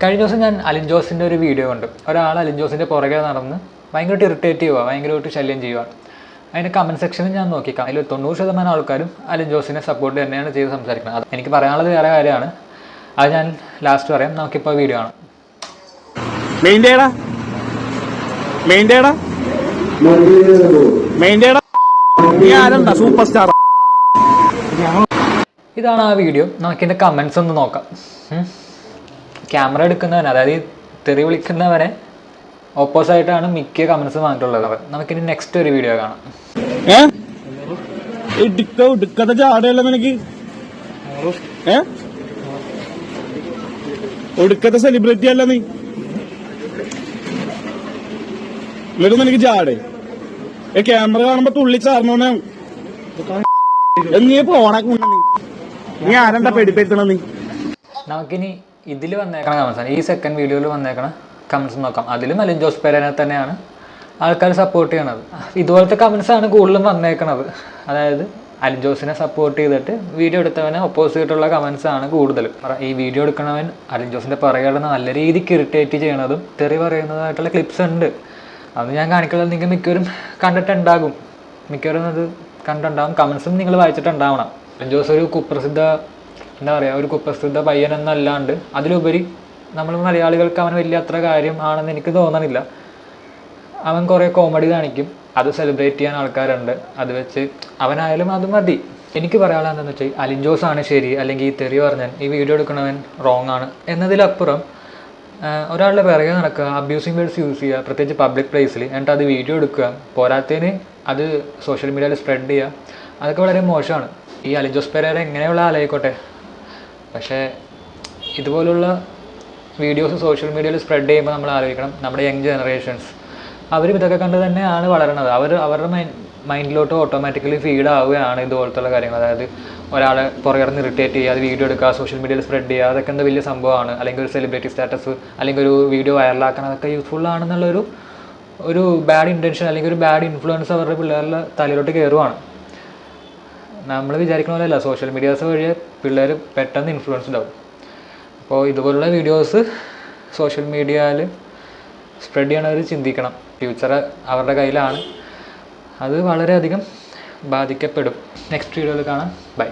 കഴിഞ്ഞ ദിവസം ഞാൻ അലിൻ ജോസിന്റെ ഒരു വീഡിയോ കണ്ടു. ഒരാൾ അലിൻ ജോസിന്റെ പുറകെ നടന്ന് ഭയങ്കരമായിട്ട് ഇറിറ്റേറ്റ് ചെയ്യുക ഭയങ്കരമായിട്ട് ശല്യം ചെയ്യുക അതിന്റെ കമന്റ് സെക്ഷനിൽ ഞാൻ നോക്കിക്കാം അതിൽ തൊണ്ണൂറ് ശതമാനം ആൾക്കാരും അലിൻ ജോസിനെ സപ്പോർട്ട് തന്നെയാണ് ചെയ്ത് സംസാരിക്കുന്നത്. അത് എനിക്ക് പറയാനുള്ളത് വേറെ കാര്യമാണ്. അത് ഞാൻ ലാസ്റ്റ് പറയാം. നമുക്കിപ്പോൾ വീഡിയോ ആണ് സൂപ്പർ സ്റ്റാർ ഇതാണ് ആ വീഡിയോ നമുക്കിന്റെ കമൻസ് ഒന്ന് നോക്കാം. ക്യാമറ എടുക്കുന്നവൻ അതായത് ഈ തെറി വിളിക്കുന്നവനെ ഓപ്പോസായിട്ടാണ് മിക്ക കമൻസ് വന്നിട്ടുള്ളത്. നമുക്കിനി നെക്സ്റ്റ് ഒരു വീഡിയോ കാണാം. ഒടുക്കത്തെ സെലിബ്രിറ്റി അല്ല നീ. എന്നിട്ട് നിനക്ക് ചാടേ. ഏ ക്യാമറ കാണുമ്പോ തുള്ളി ചാർന്നോനെ നീ പോണ നീ. ആരെന്താ പെടിപ്പെടുത്തണ നീ? നമുക്കിനി ഇതിൽ വന്നേക്കണ കമൻസ് ആണ്. ഈ സെക്കൻഡ് വീഡിയോയിൽ വന്നേക്കണ കമൻസ് നോക്കാം. അതിലും അലിൻ ജോസ് പേരനെ തന്നെയാണ് ആൾക്കാർ സപ്പോർട്ട് ചെയ്യണത്. ഇതുപോലത്തെ കമൻസ് ആണ് കൂടുതലും വന്നേക്കണത്. അതായത് അലിൻ ജോസിനെ സപ്പോർട്ട് ചെയ്തിട്ട് വീഡിയോ എടുത്തവനെ ഓപ്പോസിറ്റുള്ള കമൻസ് ആണ് കൂടുതലും. ഈ വീഡിയോ എടുക്കണവൻ അലിൻ ജോസിന്റെ പുറകെ നല്ല രീതിക്ക് ഇറിറ്റേറ്റ് ചെയ്യണതും തെറി പറയുന്നതായിട്ടുള്ള ക്ലിപ്സ് ഉണ്ട്. അത് ഞാൻ കാണിക്കുന്നത് നിങ്ങൾക്ക് മിക്കവരും കണ്ടിട്ടുണ്ടാകും മിക്കവരും അത് കണ്ടിട്ടുണ്ടാകും കമൻസും നിങ്ങൾ വായിച്ചിട്ടുണ്ടാവണം അലിൻ ജോസ് ഒരു കുപ്രസിദ്ധ എന്താ പറയുക ഒരു കുപ്രസിദ്ധ പയ്യൻ എന്നല്ലാണ്ട് അതിലുപരി നമ്മൾ മലയാളികൾക്ക് അവൻ വലിയ അത്ര കാര്യം ആണെന്ന് എനിക്ക് തോന്നണില്ല. അവൻ കുറേ കോമഡി കാണിക്കും അത് സെലിബ്രേറ്റ് ചെയ്യാൻ ആൾക്കാരുണ്ട് അത് വെച്ച് അവനായാലും അത് മതി. എനിക്ക് പറയാനുള്ളത് എന്താണെന്ന് വെച്ചാൽ അലിൻ ജോസ് ആണ് ശരി അല്ലെങ്കിൽ ഈ തെറി പറഞ്ഞാൽ ഈ വീഡിയോ എടുക്കണവൻ റോങ് ആണ് എന്നതിലപ്പുറം ഒരാളുടെ പിറകെ നടക്കുക അബ്യൂസിങ് വേർഡ്സ് യൂസ് ചെയ്യുക പ്രത്യേകിച്ച് പബ്ലിക് പ്ലേസിൽ എന്നിട്ട് അത് വീഡിയോ എടുക്കുക പോരാത്തതിന് അത് സോഷ്യൽ മീഡിയയിൽ സ്പ്രെഡ് ചെയ്യുക അതൊക്കെ വളരെ മോശമാണ്. ഈ അലിൻ ജോസ് പെരേര എങ്ങനെയുള്ള ആളായിക്കോട്ടെ പക്ഷേ ഇതുപോലുള്ള വീഡിയോസ് സോഷ്യൽ മീഡിയയിൽ സ്പ്രെഡ് ചെയ്യുമ്പോൾ നമ്മൾ ആലോചിക്കണം നമ്മുടെ യങ് ജനറേഷൻസ് അവരും ഇതൊക്കെ കണ്ട് തന്നെയാണ് വളരണത്. അവർ അവരുടെ മൈൻഡ് മൈൻഡിലോട്ട് ഓട്ടോമാറ്റിക്കലി ഫീഡ് ആവുകയാണ് ഇതുപോലത്തുള്ള കാര്യങ്ങൾ. അതായത് ഒരാളെ നിന്ന് ഇറിറ്റേറ്റ് ചെയ്യുക അത് വീഡിയോ എടുക്കുക സോഷ്യൽ മീഡിയയിൽ സ്പ്രെഡ് ചെയ്യുക അതൊക്കെ എന്താ വലിയ സംഭവമാണ്. അല്ലെങ്കിൽ ഒരു സെലിബ്രിറ്റി സ്റ്റാറ്റസ് അല്ലെങ്കിൽ ഒരു വീഡിയോ വൈറലാക്കണം അതൊക്കെ യൂസ്ഫുൾ ആണെന്നുള്ളൊരു ഒരു ബാഡ് ഇന്റൻഷൻ അല്ലെങ്കിൽ ഒരു ബാഡ് ഇൻഫ്ലുവൻസ് അവരുടെ പിള്ളേരുടെ തലയിലോട്ട് കയറുവാണ് നമ്മൾ വിചാരിക്കുന്ന പോലെയല്ല. സോഷ്യൽ മീഡിയാസ് വഴി പിള്ളേർ പെട്ടെന്ന് ഇൻഫ്ലുവൻസ്ഡ് ആവും അപ്പോൾ ഇതുപോലുള്ള വീഡിയോസ് സോഷ്യൽ മീഡിയയിൽ സ്പ്രെഡ് ചെയ്യണവർ ചിന്തിക്കണം. ഫ്യൂച്ചർ അവരുടെ കയ്യിലാണ്. അത് വളരെയധികം ബാധിക്കപ്പെടും. നെക്സ്റ്റ് വീഡിയോയിൽ കാണാം. ബൈ